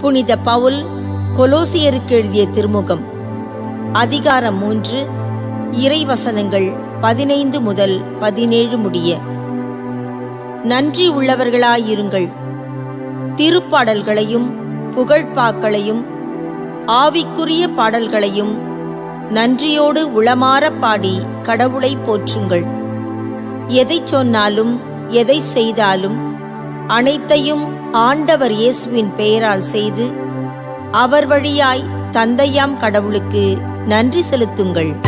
புனித பவுல் கொலோசியருக்கு எழுதிய திருமுகம். அதிகாரம் மூன்று இறைவசனங்கள் பதினைந்து முதல் பதினேழு முடிய. நன்றி உள்ளவர்களாயிருங்கள். திருப்பாடல்களையும் புகழ்பாக்களையும் ஆவிக்குரிய பாடல்களையும் நன்றியோடு உளமாற பாடி கடவுளை போற்றுங்கள். எதைச் சொன்னாலும் எதை செய்தாலும் அனைத்தையும் ஆண்டவர் இயேசுவின் பெயரால் செய்து அவர் வழியாய் தந்தையாம் கடவுளுக்கு நன்றி செலுத்துங்கள்.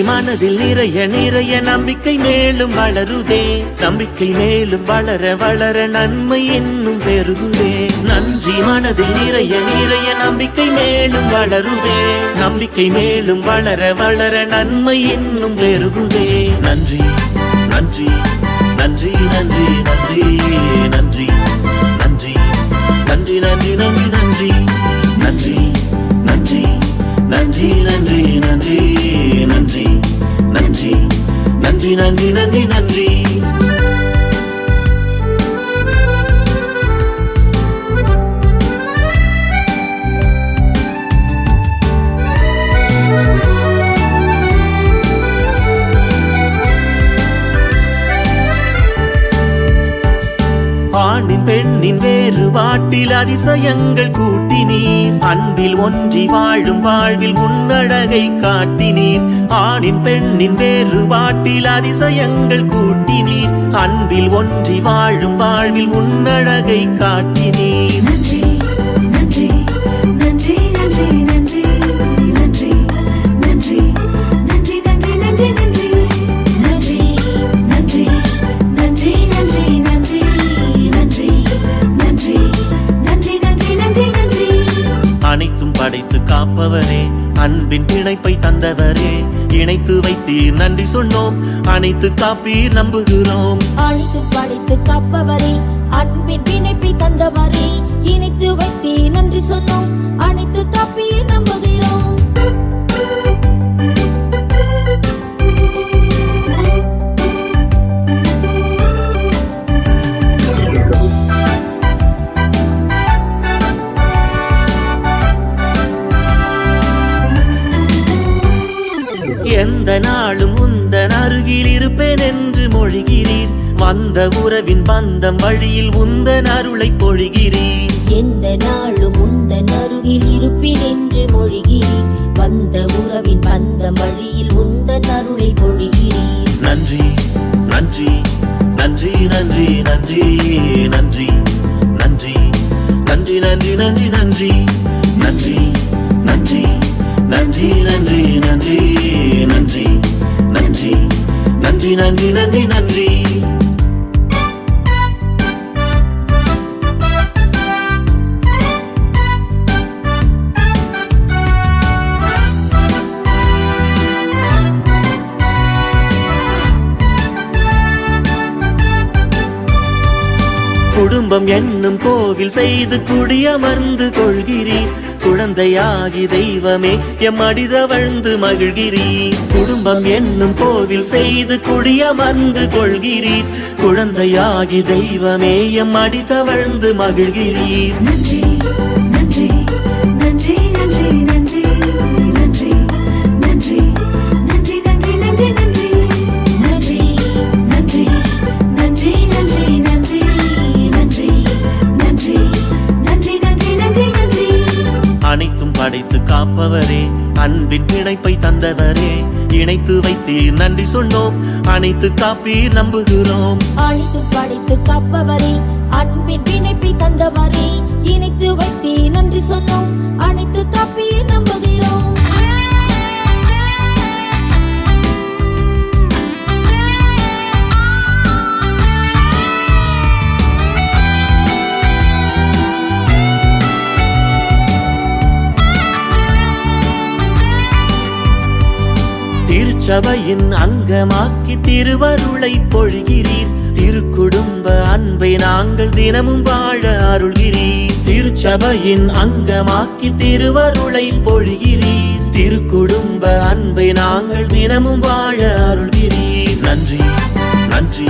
நன்றி மனதில் நிறைய நிறைய நம்பிக்கை மேலும் வளருதே நம்பிக்கை மேலும் வளர வளர நன்மை என்னும் பெருகுதே நன்றி மனதில் நிறைய நிறைய நம்பிக்கை மேலும் வளருதே நம்பிக்கை மேலும் வளர வளர நன்மை என்னும் பெருகுதே நன்றி நன்றி நன்றி நன்றி நன்றி நன்றி நன்றி நன்றி நன்றி நன்றி நன்றி நன்றி நன்றி நன்றி நன்றி நன்றி நன்றி நன்றி நன்றி நன்றி நன்றி. ஆணின் பெண்ணின் வே வேறுபாட்டில் அதிசயங்கள் கூட்டினீர். அன்பில் ஒன்றி வாழும் வாழ்வில் உன்னழகை காட்டினீர். ஆணின் பெண்ணின் வேறுபாட்டில் அதிசயங்கள் கூட்டினீர். அன்பில் ஒன்றி வாழும் வாழ்வில் உன்னழகை காட்டினீர். தந்தவரே இணைத்து வைத்தீர் நன்றி சொன்னோம். அனைத்து காப்பீர் நம்புகிறோம். அனைத்து படைத்து காப்பவரே அன்பின் பிணைப்பை தந்தவரே இணைத்து வைத்தீர் நன்றி சொன்னோம். அனைத்து காப்பீர் நம்புகிறோம். எந்த நாளும் உந்தன் அருகில் இருப்பேன் என்று மொழிகிறீர் வந்த உறவின் பந்தம் வழியில் உந்தன் அருளை பொழிகிறீர் எந்த நாளும் உந்தன் அருகில் இருப்பீர் என்று மொழிகிறீர் வந்த உறவின் பந்தம் வழியில் உந்தன் அருளை பொழிகிறீர் நன்றி நன்றி நன்றி நன்றி நன்றி நன்றி நன்றி நன்றி நன்றி நன்றி நன்றி நன்றி நன்றி நன்றி நன்றி நன்றி நன்றி நன்றி நன்றி நன்றி நன்றி நன்றி. குடும்பம் என்னும் கோவில் செய்து குடியமர்ந்து கொள்கிறீர். குழந்தையாகி தெய்வமே எம் அடிதவழ்ந்து மகிழ்கிறீர். குடும்பம் என்னும் கோவில் செய்து குடியமர்ந்து கொள்கிறீர். குழந்தையாகி தெய்வமே எம் அடிதவழ்ந்து மகிழ்கிறீர். நன்றி நன்றி நன்றி. அடைத்து காப்பவரே அன்பின் பிணைப்பை தந்தவரே. இணைத்து வைத்தீர் நன்றி சொன்னோம் அனைத்து காப்பீர் நம்புகிறோம். அழைத்து படைத்து காப்பவரே அன்பின் பிணைப்பை தந்தவரே இணைத்து வைத்தே திருச்சபையின் அங்கமாக்கி திருவருளை பொழிகிறீர் திருக்குடும்ப அன்பை நாங்கள் தினமும் வாழ அருள்கிறீர் திருச்சபையின் அங்கமாக்கி திருவருளை பொழிகிறீர் திருக்குடும்ப அன்பை நாங்கள் தினமும் வாழ அருள்கிறீர் நன்றி நன்றி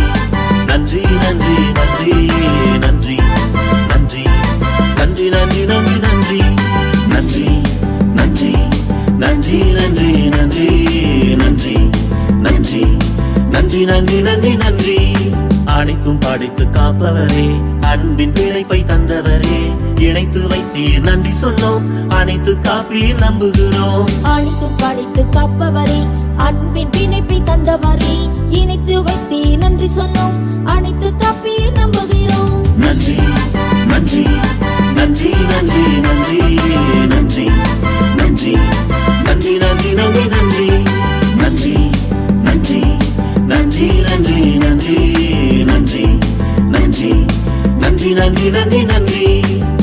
நன்றி நன்றி நன்றி நன்றி நன்றி நன்றி நன்றி நன்றி நன்றி நன்றி நன்றி நன்றி நன்றி நன்றி நன்றி நன்றி நன்றி. அனைத்தும் படைத்து காப்பவரே. அன்பின் பிழைப்பை தந்தவரே. இணைத்து வைத்தீர் நன்றி சொன்னோம். அனைத்து காப்பீர் நம்புகிறோம். அழித்து படைத்து காப்பவரே. அன்பின் பிணைப்பை தந்தவரே. இணைத்து வைத்தே நன்றி சொன்னோம். அனைத்து காப்பி நம்புகிறோம். நன்றி நன்றி. Nandi, Nandi, Nandi, Nandi.